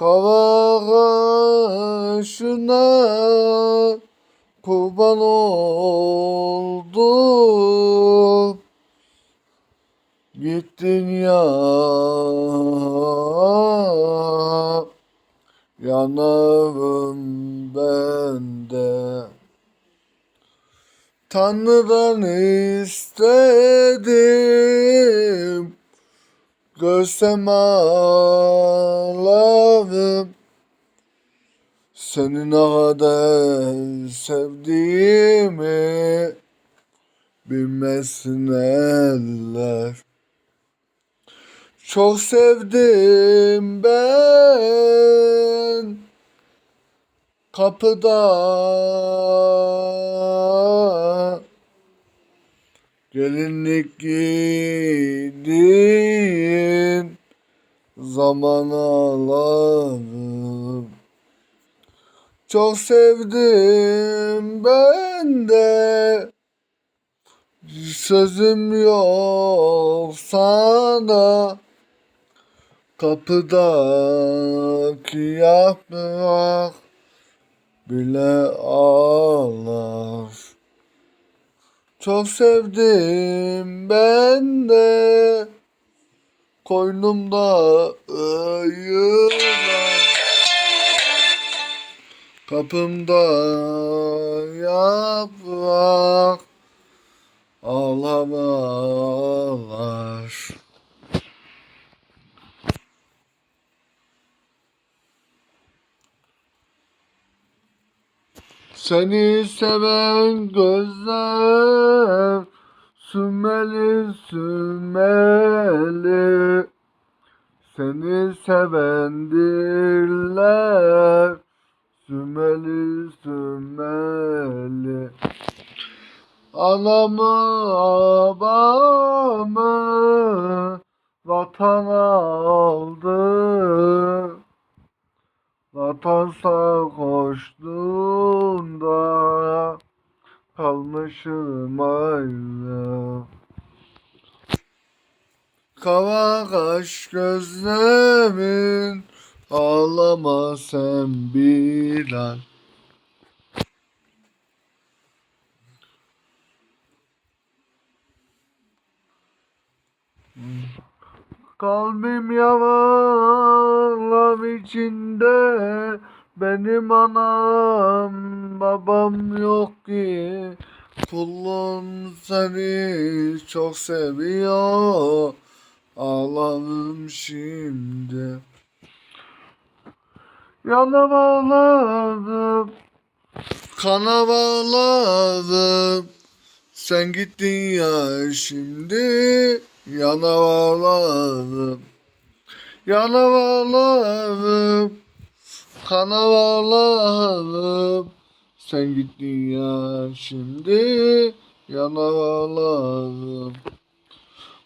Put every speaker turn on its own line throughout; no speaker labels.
Kava kaşına kurban oldu. Gittin ya yanarım ben de. Tanrı'dan istedim Görsem ağlarım. Seni ne kadar sevdiğimi Bilmesin eller. Çok sevdim ben. Kapıda Gelinlik giydin Zaman alalım Çok sevdim ben de. Sözüm yok sana. Kapıdaki yaprak bile ağlar. Çok sevdim ben de koynumda ayılar kapımda yaprak ağlamalar. Seni seven gözler sümeli sümeli Seni seven diller sümeli sümeli. Anamı babamı vatan aldı. Vatan sağ koştuğunda kalmışım ayrı. Kava kaş gözlemin ağlama sen Bilal. Kalbim yaralar içinde Benim anam babam yok ki. Kulum seni çok seviyor. Ağlarım şimdi. Yana bağladım Kana bağladım Sen gittin ya şimdi Yana bağladım Yana bağladım Kana bağladım Sen gittin ya şimdi Yana bağladım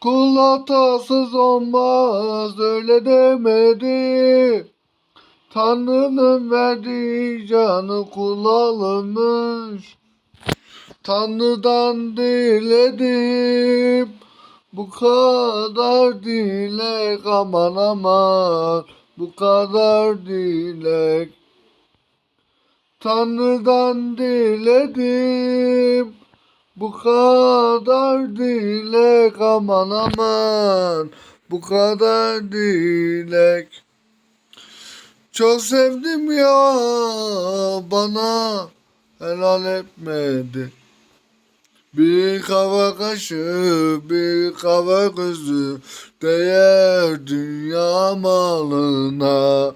Kul hatasız olmaz öyle demedi. Tanrı'nın verdiği canı kul alınmış Tanrı'dan diledim bu kadar dilek aman aman Bu kadar dilek Tanrı'dan diledim. Bu kadar dilek aman aman. Bu kadar dilek. Çok sevdim ya bana helal etmedi bir kava kaşı, bir kava kızı değer dünya malına.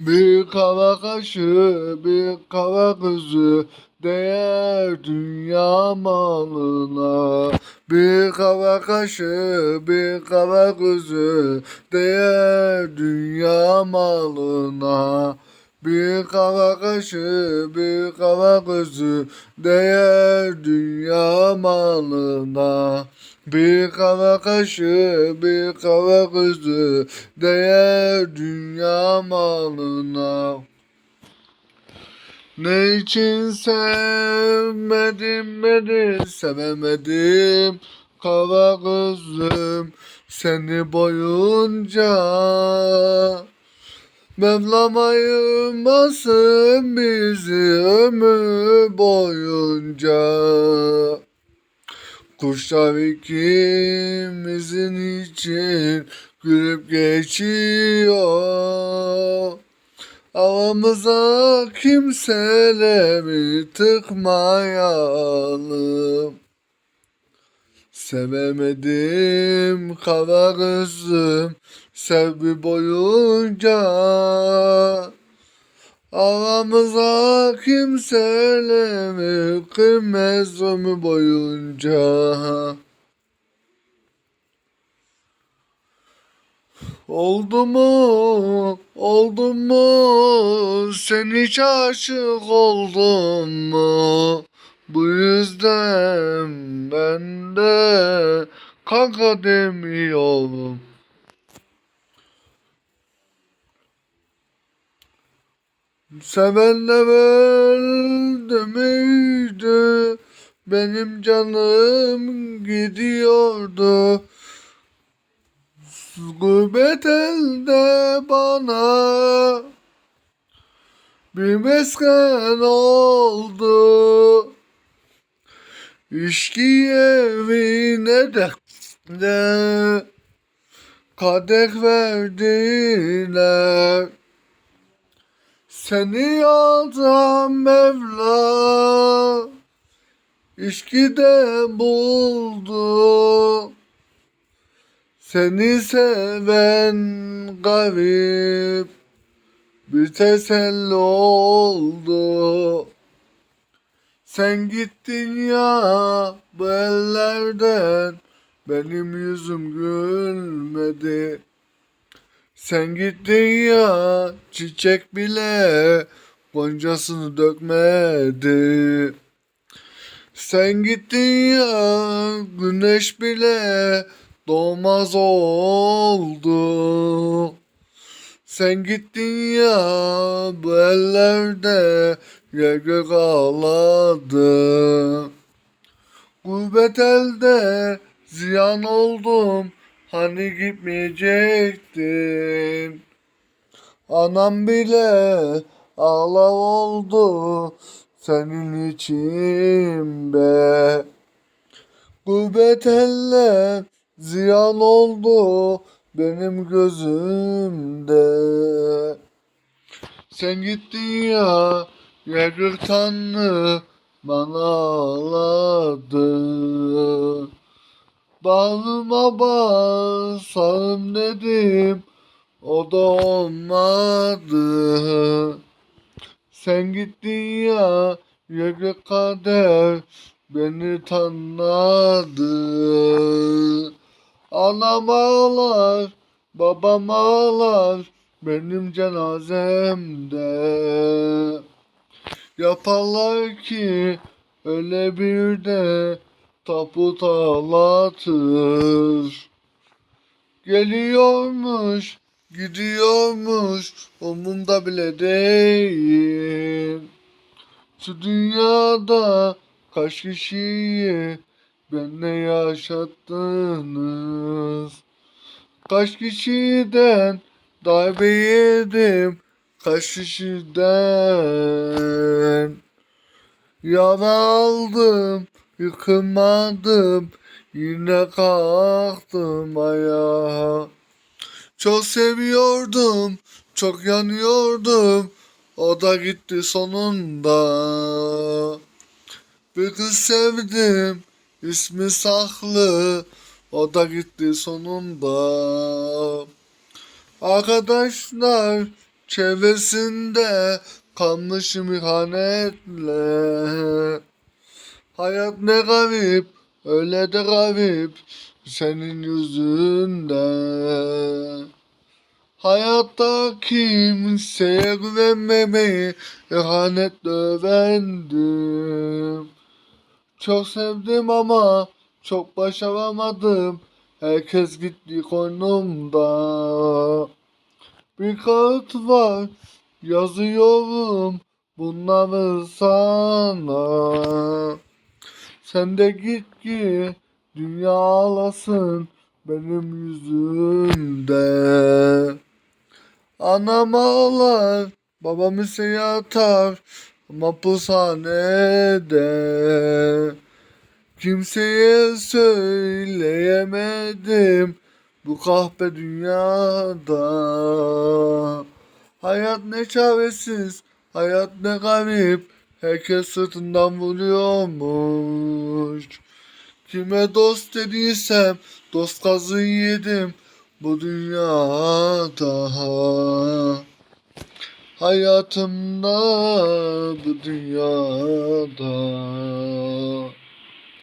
Bir kava kaşı, bir kava kızı değer dünya malına. Bir kava kaşı, bir kava kızı değer dünya malına. Bir kava kaşı, bir kava kızı değer dünya malına. Bir kava kaşı, bir kava kızı değer dünya malına. Ne için sevmedim beni sevemedim kava kızım seni boyunca Mevlam ayırmasın bizi ömür boyunca. Kuşlar ikimizin için gülüp geçiyor. Aramıza kimseleri tıkmayalım. Sevemedim kara gözüm sevgi boyunca. Aramıza kimseleri kırmaz ömür boyunca. Oldu mu, oldu mu, sen hiç aşık oldun mu? Bu yüzden ben de kanka demiyorum. Sevenler öldü müydü? Benim canım gidiyordu. Gurbet elde bana bir mesken oldu. İşki evine de, de kadeh verdiler. Seni yazan Mevla İşkide buldu. Seni seven garip bir teselli oldu. Sen gittin ya bu ellerden benim yüzüm gülmedi. Sen gittin ya çiçek bile goncasını dökmedi. Sen gittin ya güneş bile doğmaz oldu. Sen gittin ya bu ellerde yer gök ağladı. Gurbet elde ziyan oldum hani gitmeyecektin. Anam bile ağla oldu senin için be. Gurbet eller ziyan oldu benim gözümde. Sen gittin ya yer tanrı bana ağladı. Bağlıma basarım dedim o da olmadı. Sen gittin ya yere kader beni tanıdı. Anam ağlar, babam ağlar benim cenazemde. Yaparlar ki öyle bir de taput ağlatır. Geliyormuş, gidiyormuş, umumda bile değil. Şu dünyada kaç kişiyi benle yaşattınız. Kaç kişiden darbe yedim, kaç kişiden yara aldım, yıkılmadım, yine kalktım ayağa. Çok seviyordum, çok yanıyordum, o da gitti sonunda. Bir kız sevdim, ismi saklı, o da gitti sonunda. Arkadaşlar çevresinde kalmışım ihanetle. Hayat ne garip, öyle de garip senin yüzünden. Hayatta kimseye güvenmemeyi ihanetle öğrendim. Çok sevdim ama çok başaramadım. Herkes gitti konumda. Bir kağıt var yazıyorum bunları sana. Sen de git ki dünya ağlasın benim yüzümden. Anam ağlar, babam ise yatar mahpushanede. Kimseye söyleyemedim bu kahpe dünyada. Hayat ne çaresiz, hayat ne garip, herkes sırtından vuruyormuş. Kime dost dediysem dost kazığı yedim bu dünyada. Hayatımda bu dünyada.